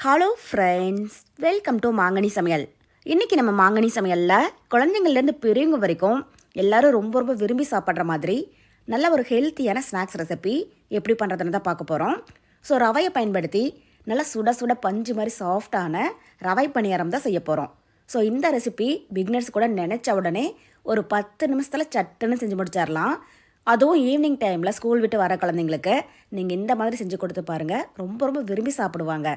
Hello friends welcome to மாங்கனி சமையல் இன்றைக்கி நம்ம மாங்கனி சமையலில் குழந்தைங்கள்லேருந்து பெரியவங்க வரைக்கும் எல்லாரும் ரொம்ப ரொம்ப விரும்பி சாப்பிட்ற மாதிரி நல்ல ஒரு ஹெல்த்தியான ஸ்நாக்ஸ் ரெசிபி எப்படி பண்ணுறதுன்னு தான் பார்க்க போகிறோம் ஸோ ரவையை பயன்படுத்தி நல்லா சுட சுட பஞ்சு மாதிரி சாஃப்டான ரவை பணியாரம் தான் செய்ய போகிறோம் ஸோ இந்த ரெசிபி பிக்னர்ஸ் கூட நினச்ச உடனே ஒரு பத்து நிமிஷத்தில் சட்டுன்னு செஞ்சு முடிச்சிடலாம். அதுவும் ஈவினிங் டைமில் ஸ்கூல் விட்டு வர குழந்தைங்களுக்கு நீங்கள் இந்த மாதிரி செஞ்சு கொடுத்து பாருங்கள் ரொம்ப ரொம்ப விரும்பி சாப்பிடுவாங்க.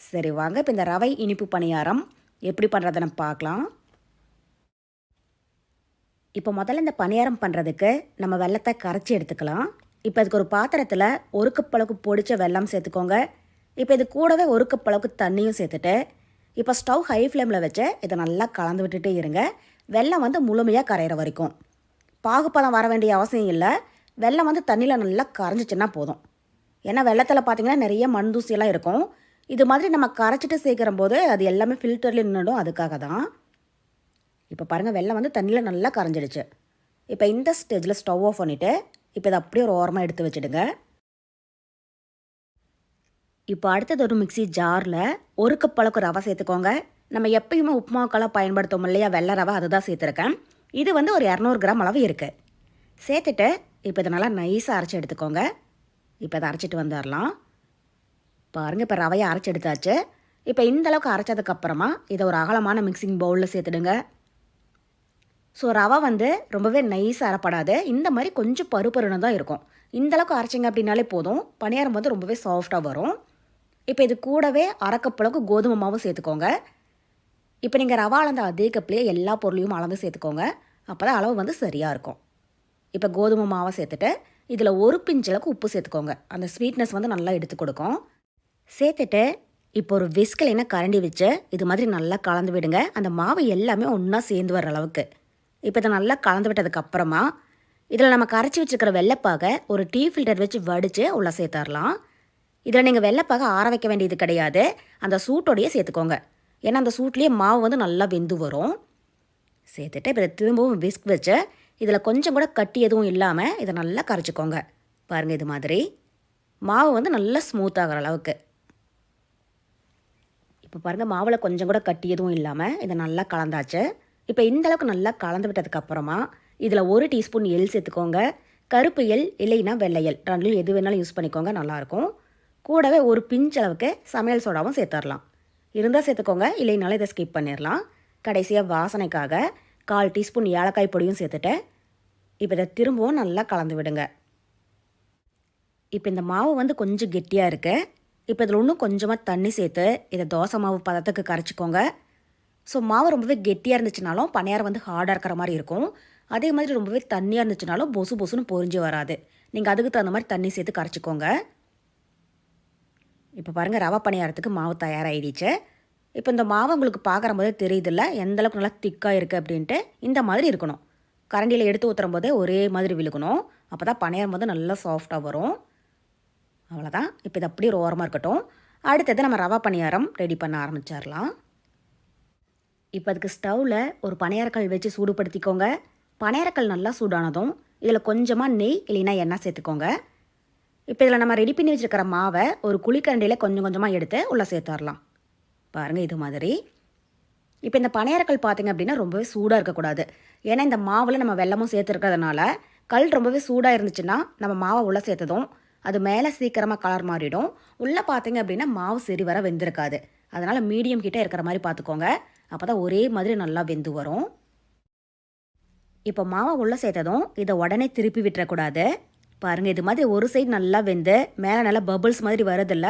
சரி வாங்க இப்போ இந்த ரவை இனிப்பு பணியாரம் எப்படி பண்ணுறதுன்னு பார்க்கலாம். இப்போ முதல்ல இந்த பணியாரம் பண்ணுறதுக்கு நம்ம வெள்ளத்தை கரைச்சி எடுத்துக்கலாம். இப்போ அதுக்கு ஒரு பாத்திரத்தில் ஒரு கப் அளவுக்கு பொடிச்ச வெல்லம் சேர்த்துக்கோங்க. இப்போ இது கூடவே ஒரு கப் அளவுக்கு தண்ணியும் சேர்த்துட்டு இப்போ ஸ்டவ் ஹை ஃப்ளேமில் வச்சு இதை நல்லா கலந்து விட்டுட்டே இருங்க. வெள்ளம் வந்து முழுமையாக கரையிற வரைக்கும். பாகுப்பதம் வர வேண்டிய அவசியம் இல்லை. வெள்ளம் வந்து தண்ணியில் நல்லா கரைஞ்சிச்சின்னா போதும். ஏன்னா வெள்ளத்தில் பார்த்தீங்கன்னா நிறைய மண் தூசியெல்லாம் இருக்கும். இது மாதிரி நம்ம கரைச்சிட்டு சேர்க்குற போது அது எல்லாமே ஃபில்டரில் நின்றுடும் அதுக்காக தான். இப்போ பாருங்கள் வெள்ளம் வந்து தண்ணியில் நல்லா கரைஞ்சிடுச்சு. இப்போ இந்த ஸ்டேஜில் ஸ்டவ் ஆஃப் பண்ணிவிட்டு இப்போ இதை அப்படியே ஒரு ஓரமாக எடுத்து வச்சுடுங்க. இப்போ அடுத்தது ஒரு மிக்சி ஜாரில் ஒரு கப் அளவுக்கு ரவை சேர்த்துக்கோங்க. நம்ம எப்பயுமே உப்புமாக்கெல்லாம் பயன்படுத்தோம் இல்லையா வெள்ளை ரவை அதுதான் சேர்த்துருக்கேன். இது வந்து ஒரு இரநூறு கிராம் அளவு இருக்குது சேர்த்துட்டு இப்போ இதை நல்லா நைஸாக அரைச்சி எடுத்துக்கோங்க. இப்போ இதை அரைச்சிட்டு வந்துடலாம். பாருங்கள் இப்போ ரவையை அரைச்சி எடுத்தாச்சு இப்போ இந்தளவுக்கு அரைச்சதுக்கப்புறமா இதை ஒரு அகலமான மிக்சிங் பவுலில் சேர்த்துடுங்க. ஸோ ரவை வந்து ரொம்பவே நைஸாக அரைப்படாது. இந்த மாதிரி கொஞ்சம் பருப்பருன்னு தான் இருக்கும். இந்த அளவுக்கு அரைச்சிங்க அப்படின்னாலே போதும். பணியாரம் வந்து ரொம்பவே சாஃப்டாக வரும். இப்போ இது கூடவே அரைக்கப்பளவுக்கு கோதுமை மாவும் சேர்த்துக்கோங்க. இப்போ நீங்கள் ரவா அளந்த அதே கப்லேயே எல்லா பொருளையும் அளந்து சேர்த்துக்கோங்க. அப்போ தான் அளவு வந்து சரியாக இருக்கும். இப்போ கோதுமை மாவை சேர்த்துட்டு இதில் ஒரு பிஞ்சளவுக்கு உப்பு சேர்த்துக்கோங்க. அந்த ஸ்வீட்னஸ் வந்து நல்லா எடுத்து கொடுக்கும். சேர்த்துட்டு இப்போ ஒரு விஸ்கலைனா கரண்டி வச்சு இது மாதிரி நல்லா கலந்து விடுங்க. அந்த மாவு எல்லாமே ஒன்றா சேர்ந்து வர அளவுக்கு. இப்போ இதை நல்லா கலந்து விட்டதுக்கப்புறமா இதில் நம்ம கரைச்சி வச்சுருக்கிற வெள்ளைப்பாக ஒரு டீ ஃபில்டர் வச்சு வடித்து உள்ளே சேர்த்துடலாம். இதில் நீங்கள் வெள்ளைப்பாக ஆற வைக்க வேண்டியது கிடையாது. அந்த சூட்டோடையே சேர்த்துக்கோங்க. ஏன்னா அந்த சூட்லேயே மாவு வந்து நல்லா வெந்து வரும். சேர்த்துட்டு இப்போ இதை திரும்பவும் விஸ்க் வச்சு இதில் கொஞ்சம் கூட கட்டி எதுவும் இல்லாமல் இதை நல்லா கரைச்சிக்கோங்க. பாருங்கள் இது மாதிரி. மாவு வந்து நல்லா ஸ்மூத் ஆகிற அளவுக்கு. இப்போ பாருங்கள் மாவில் கொஞ்சம் கூட கட்டி எதுவும் இல்லாமல் இதை நல்லா கலந்தாச்சு. இப்போ இந்தளவுக்கு நல்லா கலந்து விட்டதுக்கப்புறமா இதில் ஒரு டீஸ்பூன் எள் சேர்த்துக்கோங்க. கருப்பு எல் இல்லைன்னா வெள்ளை ரெண்டுலையும் எது வேணாலும் யூஸ் பண்ணிக்கோங்க நல்லாயிருக்கும் கூடவே ஒரு பிஞ்ச் அளவுக்கு சமையல் சோடாவும் சேர்த்துடலாம். இருந்தால் சேர்த்துக்கோங்க இல்லைனாலும் இதை ஸ்கிப் பண்ணிடலாம். கடைசியாக வாசனைக்காக கால் டீஸ்பூன் ஏலக்காய் பொடியும் சேர்த்துட்டேன். இப்போ இதை திரும்பவும் நல்லா கலந்து விடுங்க. இப்போ இந்த மாவு வந்து கொஞ்சம் கெட்டியாக இருக்குது இப்போ இதில் இன்னும் கொஞ்சமாக தண்ணி சேர்த்து இதை தோசை மாவு பதத்துக்கு கரைச்சிக்கோங்க. ஸோ மாவு ரொம்பவே கெட்டியாக இருந்துச்சுனாலும் பணியாரம் வந்து ஹார்டாக இருக்கிற மாதிரி இருக்கும். அதே மாதிரி ரொம்பவே தண்ணியாக இருந்துச்சுனாலும் பொசு பொசுன்னு பொறிஞ்சு வராது. நீங்கள் அதுக்கு தகுந்த மாதிரி தண்ணி சேர்த்து கரைச்சிக்கோங்க. இப்போ பாருங்கள் ரவை பணியாரத்துக்கு மாவு தயாராகிடுச்சு இப்போ இந்த மாவு உங்களுக்கு பார்க்குற போதே தெரியுதில்ல எந்தளவுக்கு நல்லா திக்காக இருக்குது அப்படின்ட்டு இந்த மாதிரி இருக்கணும். கரண்டியில் எடுத்து ஊற்றுற போதே ஒரே மாதிரி விழுகணும். அப்போ தான் பணியாரம் வந்து நல்லா சாஃப்டாக வரும். அவ்வளோதான் இப்போ இது அப்படியே ஒரு ஓரமாக இருக்கட்டும். அடுத்தது நம்ம ரவா பணியாரம் ரெடி பண்ண ஆரம்பிச்சிடலாம். இப்போ அதுக்கு ஸ்டவ்வில் ஒரு பணியாரக்கல் வச்சு சூடுபடுத்திக்கோங்க. பணியாரக்கல் நல்லா சூடானதும் இதில் கொஞ்சமாக நெய் இல்லைன்னா எண்ணெய் சேர்த்துக்கோங்க. இப்போ இதில் நம்ம ரெடி பண்ணி வச்சுருக்கிற மாவை ஒரு குழிக்கரண்டியில் கொஞ்சம் கொஞ்சமாக எடுத்து உள்ளே சேர்த்துடலாம் பாருங்கள் இது மாதிரி. இப்போ இந்த பணியாரக்கல் பார்த்தீங்க அப்படின்னா ரொம்பவே சூடாக இருக்கக்கூடாது. ஏன்னா இந்த மாவில் நம்ம வெள்ளமும் சேர்த்துருக்கிறதுனால கல் ரொம்பவே சூடாக இருந்துச்சுன்னா நம்ம மாவை உள்ளே சேர்த்ததும் அது மேலே சீக்கிரமாக கலர் மாறிடும். உள்ளே பார்த்தீங்க அப்படின்னா மாவு சரி வர வெந்திருக்காது. அதனால் மீடியம் கிட்டே இருக்கிற மாதிரி பார்த்துக்கோங்க அப்போ தான் ஒரே மாதிரி நல்லா வெந்து வரும். இப்போ மாவை உள்ளே சேர்த்ததும் இதை உடனே திருப்பி விட்டுறக்கூடாது. பாருங்கள் இது மாதிரி ஒரு சைடு நல்லா வெந்து மேலே நல்லா பபுள்ஸ் மாதிரி வருதில்ல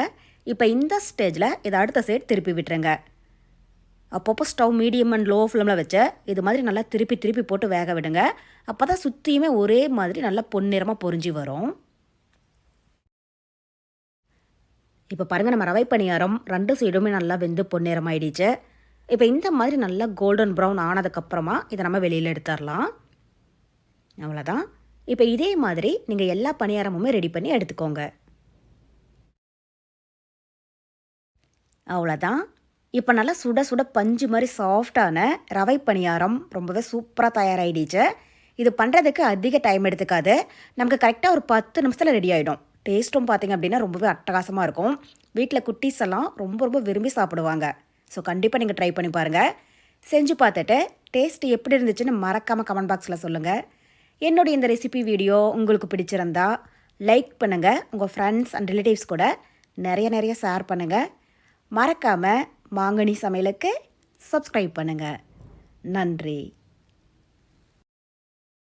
இப்போ இந்த ஸ்டேஜில் இதை அடுத்த சைடு திருப்பி விட்டுருங்க. அப்பப்போ ஸ்டவ் மீடியம் அண்ட் லோ ஃப்ளேமில் வச்சு இது மாதிரி நல்லா திருப்பி திருப்பி போட்டு வேக விடுங்க. அப்போ தான் சுற்றியுமே ஒரே மாதிரி நல்லா பொன்னிறமாக பொறிஞ்சி வரும். இப்போ பாருங்கள் நம்ம ரவை பணியாரம் ரெண்டு சைடுமே நல்லா வெந்து பொன்னிறம் ஆயிடுச்சு இப்போ இந்த மாதிரி நல்லா கோல்டன் ப்ரௌன் ஆனதுக்கப்புறமா இதை நம்ம வெளியில் எடுத்துடலாம். அவ்வளோதான் இப்போ இதே மாதிரி நீங்கள் எல்லா பணியாரமுமே ரெடி பண்ணி எடுத்துக்கோங்க. அவ்வளோதான் இப்போ நல்லா சுட சுட பஞ்சு மாதிரி சாஃப்டான ரவை பணியாரம் ரொம்பவே சூப்பராக தயாராகிடுச்சு இது பண்ணுறதுக்கு அதிக டைம் எடுத்துக்காது. நமக்கு கரெக்டாக ஒரு பத்து நிமிஷத்தில் ரெடி ஆகிடும் டேஸ்ட்டும் பார்த்தீங்க அப்படின்னா ரொம்பவே அட்டகாசமாக இருக்கும். வீட்டில் குட்டீஸ் எல்லாம் ரொம்ப ரொம்ப விரும்பி சாப்பிடுவாங்க. ஸோ கண்டிப்பாக நீங்கள் ட்ரை பண்ணி பாருங்கள் செஞ்சு பார்த்துட்டு டேஸ்ட் எப்படி இருந்துச்சுன்னு மறக்காமல் கமெண்ட் பாக்ஸில் சொல்லுங்கள் என்னுடைய இந்த ரெசிபி வீடியோ உங்களுக்கு பிடிச்சிருந்தா லைக் பண்ணுங்கள் உங்கள் ஃப்ரெண்ட்ஸ் அண்ட் ரிலேட்டிவ்ஸ் கூட நிறைய நிறைய ஷேர் பண்ணுங்கள் மறக்காமல் மாங்கனி சமையலுக்கு சப்ஸ்கிரைப் பண்ணுங்கள் நன்றி.